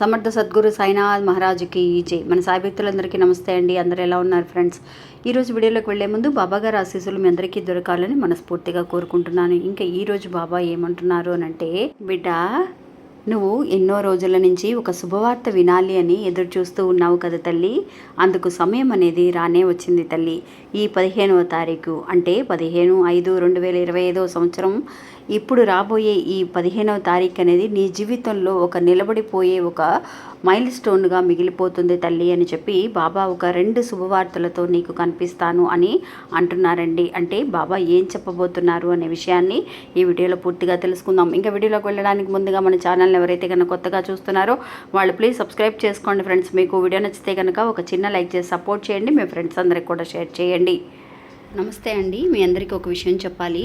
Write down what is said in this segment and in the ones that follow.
సమర్థ సద్గురు సాయినాథ్ మహారాజుకి ఈజే మన సాయి భక్తులందరికీ నమస్తే అండి. అందరూ ఎలా ఉన్నారు ఫ్రెండ్స్? ఈరోజు వీడియోలోకి వెళ్ళే ముందు బాబా గారు ఆశీస్సులు మీ అందరికీ దొరకాలని మనస్ఫూర్తిగా కోరుకుంటున్నాను. ఇంకా ఈ రోజు బాబా ఏమంటున్నారు అని అంటే బిడ్డ నువ్వు ఎన్నో రోజుల నుంచి ఒక శుభవార్త వినాలి అని ఎదురు చూస్తూ ఉన్నావు కదా తల్లి. అందుకు సమయం అనేది రానే వచ్చింది తల్లి. ఈ పదిహేనవ తారీఖు అంటే పదిహేను ఐదు రెండు వేల ఇరవై ఐదో సంవత్సరం ఇప్పుడు రాబోయే ఈ పదిహేనవ తారీఖు అనేది నీ జీవితంలో ఒక నిలబడిపోయే ఒక మైల్ స్టోన్గా మిగిలిపోతుంది తల్లి అని చెప్పి బాబా ఒక రెండు శుభవార్తలతో నీకు కనిపిస్తాను అని అంటున్నారండి. అంటే బాబా ఏం చెప్పబోతున్నారు అనే విషయాన్ని ఈ వీడియోలో పూర్తిగా తెలుసుకుందాం. ఇంకా వీడియోలోకి వెళ్ళడానికి ముందుగా మన ఛానల్ని ఎవరైతే కనుక కొత్తగా చూస్తున్నారో వాళ్ళు ప్లీజ్ సబ్స్క్రైబ్ చేసుకోండి ఫ్రెండ్స్. మీకు వీడియో నచ్చితే కనుక ఒక చిన్న లైక్ చేసి సపోర్ట్ చేయండి. మీ ఫ్రెండ్స్ అందరికి కూడా షేర్ చేయండి. నమస్తే అండి. మీ అందరికీ ఒక విషయం చెప్పాలి.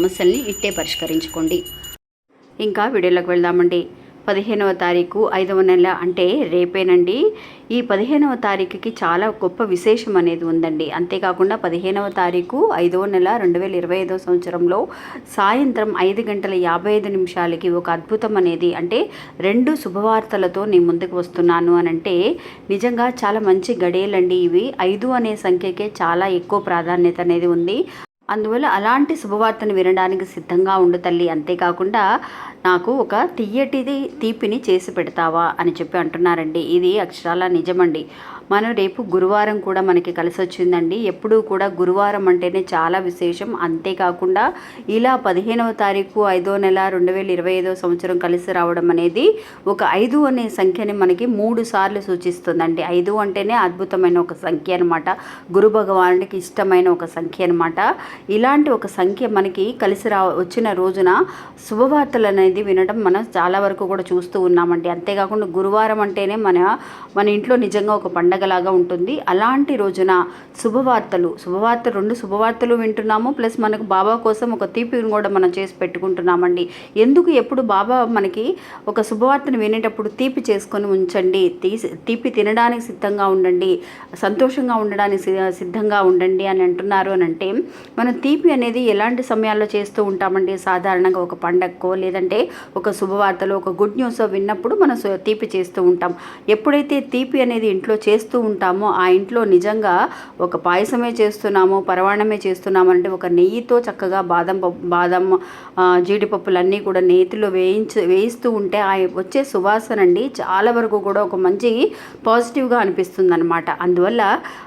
సమస్యల్ని ఇట్టే పరిష్కరించుకోండి. ఇంకా వీడియోలోకి వెళ్దామండి. పదిహేనవ తారీఖు ఐదవ నెల అంటే రేపేనండి. ఈ పదిహేనవ తారీఖుకి చాలా గొప్ప విశేషం అనేది ఉందండి. అంతేకాకుండా పదిహేనవ తారీఖు ఐదవ నెల రెండు వేల ఇరవై ఐదవ సంవత్సరంలో సాయంత్రం ఐదు గంటల యాభై ఐదు నిమిషాలకి ఒక అద్భుతం అనేది అంటే రెండు శుభవార్తలతో నేను ముందుకు వస్తున్నాను అని అంటే నిజంగా చాలా మంచి గడియలండి ఇవి. ఐదు అనే సంఖ్యకే చాలా ఎక్కువ ప్రాధాన్యత అనేది ఉంది. అందువల్ల అలాంటి శుభవార్తను వినడానికి సిద్ధంగా ఉండు తల్లి. అంతేకాకుండా నాకు ఒక తియ్యటిది తీపిని చేసి పెడతావా అని చెప్పి అంటున్నారండి. ఇది అక్షరాల నిజమండి. మనం రేపు గురువారం కూడా మనకి కలిసి వచ్చిందండి ఎప్పుడూ కూడా గురువారం అంటేనే చాలా విశేషం. అంతేకాకుండా ఇలా పదిహేనవ తారీఖు ఐదో నెల రెండు వేల ఇరవై ఐదో సంవత్సరం కలిసి రావడం అనేది ఒక ఐదు అనే సంఖ్యని మనకి మూడు సార్లు సూచిస్తుందండి. ఐదు అంటేనే అద్భుతమైన ఒక సంఖ్య అనమాట గురు భగవానుడికి ఇష్టమైన ఒక సంఖ్య అనమాట ఇలాంటి ఒక సంఖ్య మనకి కలిసి రా వచ్చిన రోజున శుభవార్తలు అనేది వినడం మనం చాలా వరకు కూడా చూస్తూ ఉన్నామండి. అంతేకాకుండా గురువారం అంటేనే మన మన ఇంట్లో నిజంగా ఒక పండగ పండగలాగా ఉంటుంది. అలాంటి రోజున శుభవార్తలు శుభవార్త రెండు శుభవార్తలు వింటున్నాము. ప్లస్ మనకు బాబా కోసం ఒక తీపిని కూడా మనం చేసి పెట్టుకుంటున్నామండి. ఎందుకు ఎప్పుడు బాబా మనకి ఒక శుభవార్తను వినేటప్పుడు తీపి చేసుకొని ఉంచండి. తీసి తీపి తినడానికి సిద్ధంగా ఉండండి. సంతోషంగా ఉండడానికి సి- సిద్ధంగా ఉండండి అని అంటున్నారు అని అంటే మనం తీపి అనేది ఎలాంటి సమయాల్లో చేస్తూ ఉంటామండి? సాధారణంగా ఒక పండగకో లేదంటే ఒక శుభవార్తలో ఒక గుడ్ న్యూస్ విన్నప్పుడు మనం తీపి చేస్తూ ఉంటాం. ఎప్పుడైతే తీపి అనేది ఇంట్లో చేస్తూ ఉంటామో ఆ ఇంట్లో నిజంగా ఒక పాయసమే చేస్తున్నాము పరవాణమే చేస్తున్నాము అంటే ఒక నెయ్యితో చక్కగా బాదం పప్పు బాదం జీడిపప్పులన్నీ కూడా నేతిలో వేయించి వేయిస్తూ ఉంటే ఆ వచ్చే సువాసన అండి చాలా వరకు కూడా ఒక మంచి పాజిటివ్గా అనిపిస్తుంది అనమాట అందువల్ల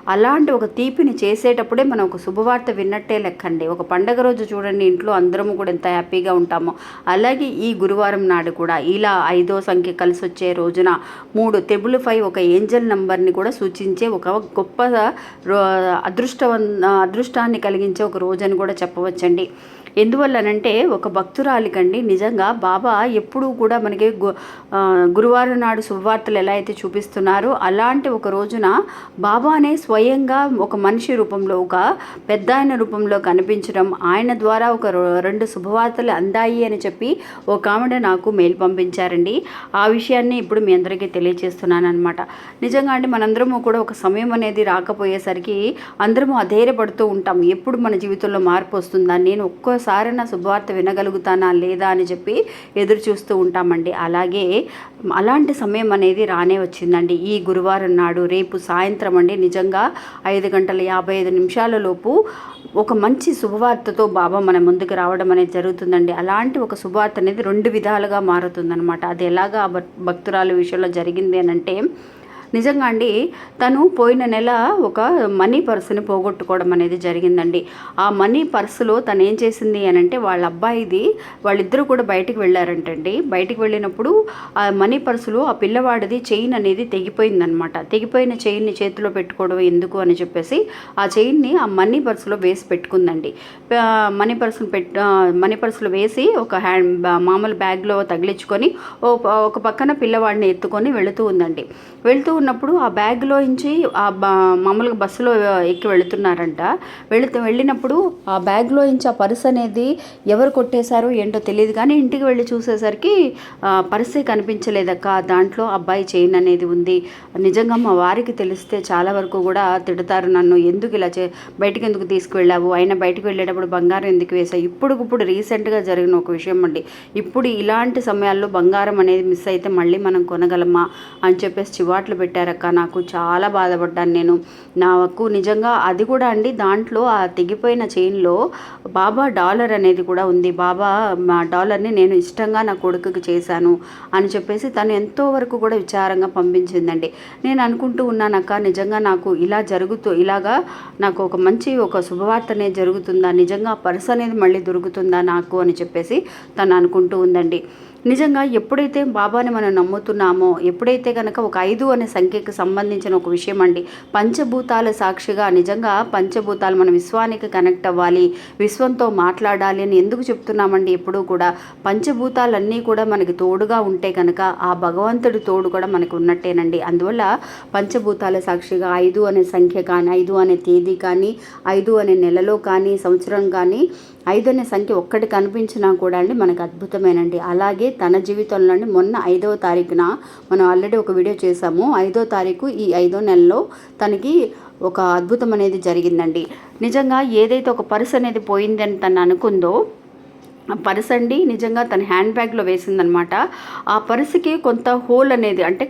అలాంటి ఒక తీపిని చేసేటప్పుడే మనం ఒక శుభవార్త విన్నట్టే లెక్కండి. ఒక పండగ రోజు చూడండి ఇంట్లో అందరము కూడా ఎంత హ్యాపీగా ఉంటామో. అలాగే ఈ గురువారం నాడు కూడా ఇలా ఐదో సంఖ్య కలిసి వచ్చే రోజున మూడు తెబుల్ ఫైవ్ ఒక ఏంజల్ నెంబర్ని కూడా కూడా సూచించే ఒక గొప్ప రో అదృష్టాన్ని కలిగించే ఒక రోజు అని కూడా చెప్పవచ్చండి. ఎందువల్లనంటే ఒక భక్తురాలికండి నిజంగా బాబా ఎప్పుడూ కూడా మనకి గు గురువారం నాడు శుభవార్తలు ఎలా అయితే చూపిస్తున్నారో అలాంటి ఒక రోజున బాబానే స్వయంగా ఒక మనిషి రూపంలో ఒక పెద్ద ఆయన రూపంలో కనిపించడం ఆయన ద్వారా ఒక రో- రెండు శుభవార్తలు అందాయి అని చెప్పి ఒక ఆవిడ నాకు మెయిల్ పంపించారండి. ఆ విషయాన్ని ఇప్పుడు మీ అందరికీ తెలియజేస్తున్నాను అనమాట నిజంగా అండి మనందరము కూడా ఒక సమయం అనేది రాకపోయేసరికి అందరము అధైర్యపడుతూ ఉంటాం. ఎప్పుడు మన జీవితంలో మార్పు వస్తుందా? నేను ఒక్క ఒక్కసారైనా శుభవార్త వినగలుగుతానా లేదా అని చెప్పి ఎదురు చూస్తూ ఉంటామండి. అలాగే అలాంటి సమయం అనేది రానే వచ్చిందండి. ఈ గురువారం నాడు రేపు సాయంత్రం అండి. నిజంగా ఐదు గంటల యాభై ఐదు నిమిషాల లోపు ఒక మంచి శుభవార్తతో బాబా మన ముందుకు రావడం అనేది జరుగుతుందండి. అలాంటి ఒక శుభవార్త అనేది రెండు విధాలుగా మారుతుందన్నమాట. అది ఎలాగా భక్- భక్తురాలు విషయంలో జరిగింది అని అంటే నిజంగా అండి తను పోయిన నెల ఒక మనీ పర్సుని పోగొట్టుకోవడం అనేది జరిగిందండి. ఆ మనీ పర్సులో తను ఏం చేసింది అని అంటే వాళ్ళ అబ్బాయిది వాళ్ళిద్దరూ కూడా బయటికి వెళ్ళారంటండి. బయటికి వెళ్ళినప్పుడు ఆ మనీ పర్సులో ఆ పిల్లవాడిది చైన్ అనేది తెగిపోయిందనమాట. తెగిపోయిన చైన్ని చేతిలో పెట్టుకోవడం ఎందుకు అని చెప్పేసి ఆ చైన్ని ఆ మనీ పర్సులో వేసి పెట్టుకుందండి. మనీ పర్సును పెట్ మనీ పర్సులో వేసి ఒక హ్యాండ్ మామూలు బ్యాగ్లో తగిలించుకొని ఓ ఒక పక్కన పిల్లవాడిని ఎత్తుకొని వెళుతూ ఉందండి. వెళుతూ ఉన్నప్పుడు ఆ బ్యాగ్లో నుంచి ఆ మామూలుగా బస్సులో ఎక్కి వెళుతున్నారంట. వెళుతూ వెళ్ళినప్పుడు ఆ బ్యాగ్లో నుంచి ఆ పర్స్ అనేది ఎవరు కొట్టేశారో ఏంటో తెలియదు కానీ ఇంటికి వెళ్ళి చూసేసరికి పర్సే కనిపించలేదక్క. దాంట్లో అబ్బాయి చైన్ అనేది ఉంది. నిజంగా మా వారికి తెలిస్తే చాలా వరకు కూడా తిడతారు నన్ను. ఎందుకు ఇలా చే బయటకు ఎందుకు తీసుకువెళ్ళావు? అయినా బయటకు వెళ్ళేటప్పుడు బంగారం ఎందుకు వేసావు ఇప్పుడు ఇప్పుడు రీసెంట్గా జరిగిన ఒక విషయం అండి. ఇప్పుడు ఇలాంటి సమయాల్లో బంగారం అనేది మిస్ అయితే మళ్ళీ మనం కొనగలమా? అని చెప్పేసి చివాట్లు పెట్టి పెట్టారక్క. నాకు చాలా బాధపడ్డాను నేను. నాకు నిజంగా అది కూడా అండి దాంట్లో ఆ తెగిపోయిన చైన్లో బాబా డాలర్ అనేది కూడా ఉంది. బాబా మా డాలర్ని నేను ఇష్టంగా నా కొడుకుకి చేశాను అని చెప్పేసి తను ఎంతో వరకు కూడా విచారంగా పంపించిందండి. నేను అనుకుంటూ ఉన్నానక్క నిజంగా నాకు ఇలా జరుగుతూ ఇలాగా నాకు ఒక మంచి ఒక శుభవార్త అనేది జరుగుతుందా? నిజంగా పర్స్ అనేది మళ్ళీ దొరుకుతుందా నాకు అని చెప్పేసి తను అనుకుంటూ ఉందండి. నిజంగా ఎప్పుడైతే బాబాని మనం నమ్ముతున్నామో ఎప్పుడైతే కనుక ఒక ఐదు అనే సంఖ్యకు సంబంధించిన ఒక విషయం అండి పంచభూతాల సాక్షిగా నిజంగా పంచభూతాలు మన విశ్వానికి కనెక్ట్ అవ్వాలి విశ్వంతో మాట్లాడాలి అని ఎందుకు చెప్తున్నామండి ఎప్పుడూ కూడా? పంచభూతాలన్నీ కూడా మనకి తోడుగా ఉంటే కనుక ఆ భగవంతుడి తోడు కూడా మనకు ఉన్నట్టేనండి. అందువల్ల పంచభూతాల సాక్షిగా ఐదు అనే సంఖ్య కానీ ఐదు అనే తేదీ కానీ ఐదు అనే నెలలో కానీ సంవత్సరం కానీ ఐదు అనే సంఖ్య ఒక్కటి కనిపించినా కూడా అండి మనకు అద్భుతమేనండి. అలాగే తన జీవితంలో అండి మొన్న ఐదవ తారీఖున మనం ఆల్రెడీ ఒక వీడియో చేసాము ఐదో తారీఖు ఈ ఐదో నెలలో తనకి ఒక అద్భుతం అనేది జరిగిందండి. నిజంగా ఏదైతే ఒక పర్స్ అనేది పోయిందని తను అనుకుందో ఆ పర్స్ అండి నిజంగా తన హ్యాండ్ బ్యాగ్లో వేసిందనమాట ఆ పర్సుకి కొంత హోల్ అనేది అంటే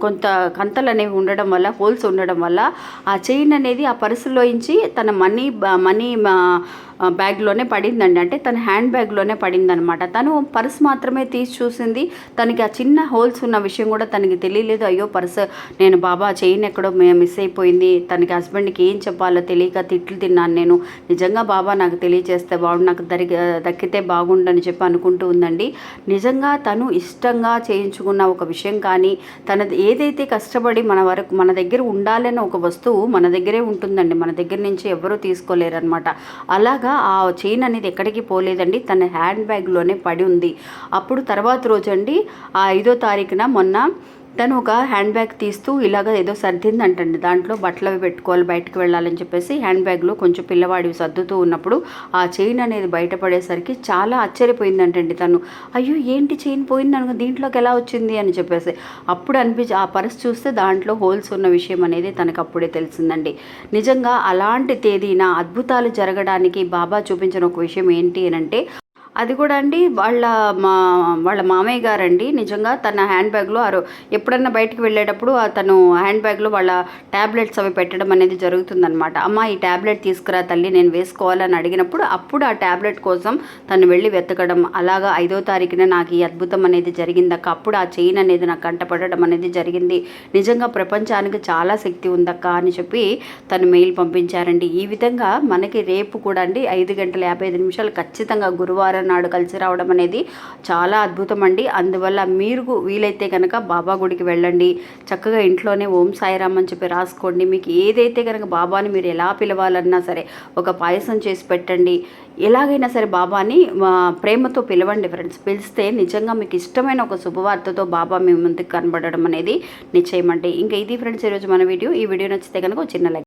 కొంత కంతలు అనేవి ఉండడం వల్ల హోల్స్ ఉండడం వల్ల ఆ చైన్ అనేది ఆ పర్సులోంచి తన మనీ మనీ మా- బ్యాగ్లోనే పడిందండి. అంటే తన హ్యాండ్ బ్యాగ్లోనే పడిందనమాట తను పర్స్ మాత్రమే తీసి చూసింది. తనకి ఆ చిన్న హోల్స్ ఉన్న విషయం కూడా తనకి తెలియలేదు. అయ్యో పర్స్ నేను బాబా చైన్ ఎక్కడో మిస్ అయిపోయింది. తనకి హస్బెండ్కి ఏం చెప్పాలో తెలియక తిట్లు తిన్నాను నేను. నిజంగా బాబా నాకు తెలియజేస్తే బాగుండు నాకు దరి దక్కితే బాగుండని చెప్పి అనుకుంటూ ఉందండి. నిజంగా తను ఇష్టంగా చేయించుకున్న ఒక విషయం కానీ తన ఏదైతే కష్టపడి మన వరకు మన దగ్గర ఉండాలనే ఒక వస్తువు మన దగ్గరే ఉంటుందండి. మన దగ్గర నుంచి ఎవరూ తీసుకోలేరు అనమాట అలాగా ఆ చైన్ అనేది ఎక్కడికి పోలేదండి. తన హ్యాండ్ బ్యాగ్లోనే పడి ఉంది. అప్పుడు తర్వాత రోజు అండి ఆ ఐదో తారీఖున మొన్న తను ఒక హ్యాండ్ బ్యాగ్ తీస్తూ ఇలాగ ఏదో సర్దిందంటండి. దాంట్లో బట్టలు అవి పెట్టుకోవాలి బయటకు వెళ్ళాలని చెప్పేసి హ్యాండ్ బ్యాగ్లో కొంచెం పిల్లవాడివి సర్దుతూ ఉన్నప్పుడు ఆ చైన్ అనేది బయటపడేసరికి చాలా ఆశ్చర్యపోయిందంటండి తను. అయ్యో ఏంటి చైన్ పోయింది అనుకో దీంట్లోకి ఎలా వచ్చింది? అని చెప్పేసి. అప్పుడు అనిపించి ఆ పర్స్ చూస్తే దాంట్లో హోల్స్ ఉన్న విషయం అనేది తనకు అప్పుడే తెలిసిందండి. నిజంగా అలాంటి తేదీన అద్భుతాలు జరగడానికి బాబా చూపించిన ఒక విషయం ఏంటి అని అంటే అది కూడా అండి వాళ్ళ మా వాళ్ళ మామయ్య గారండి. నిజంగా తన హ్యాండ్ బ్యాగ్లో ఆరో ఎప్పుడన్నా బయటికి వెళ్ళేటప్పుడు తను హ్యాండ్ బ్యాగ్లో వాళ్ళ ట్యాబ్లెట్స్ అవి పెట్టడం అనేది జరుగుతుందనమాట అమ్మ ఈ ట్యాబ్లెట్ తీసుకురా తల్లి నేను వేసుకోవాలని అడిగినప్పుడు అప్పుడు ఆ ట్యాబ్లెట్ కోసం తను వెళ్ళి వెతకడం. అలాగా ఐదో తారీఖున నాకు ఈ అద్భుతం అనేది జరిగిందక్క అప్పుడు ఆ చైన్ అనేది నాకు కంటపడడం అనేది జరిగింది. నిజంగా ప్రపంచానికి చాలా శక్తి ఉందక్క అని చెప్పి తను మెయిల్ పంపించారండి. ఈ విధంగా మనకి రేపు కూడా అండి ఐదు గంటల యాభై ఐదు నిమిషాలు ఖచ్చితంగా గురువారం నాడు కలిసి రావడం అనేది చాలా అద్భుతం అండి అందువల్ల మీరు వీలైతే కనుక బాబా గుడికి వెళ్ళండి. చక్కగా ఇంట్లోనే ఓం సాయిరామ్ అని చెప్పి రాసుకోండి. మీకు ఏదైతే కనుక బాబాని మీరు ఎలా పిలవాలన్నా సరే ఒక పాయసం చేసి పెట్టండి. ఎలాగైనా సరే బాబాని ప్రేమతో పిలవండి ఫ్రెండ్స్. పిలిస్తే నిజంగా మీకు ఇష్టమైన ఒక శుభవార్తతో బాబా మీ ముందుకు కనబడడం అనేది నిశ్చయమండి. ఇంకా ఇది ఫ్రెండ్స్ ఈరోజు మన వీడియో. ఈ వీడియో నచ్చితే కనుక చిన్న లైక్